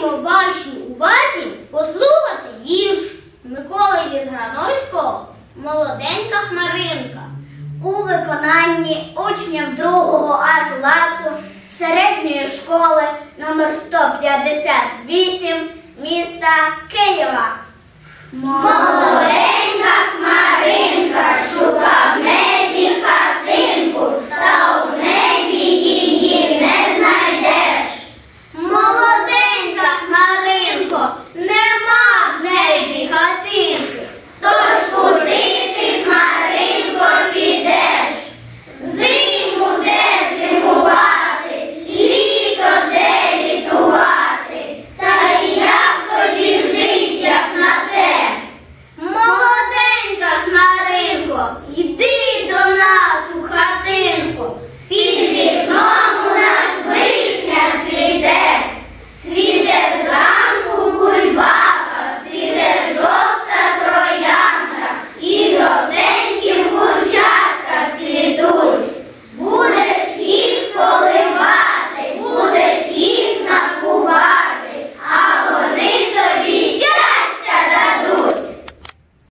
Пропонуємо вашій увазі послухати вірш Миколи Візграновського Молоденька хмаринка. У виконанні учнів другого А класу середньої школи номер 158 міста Києва.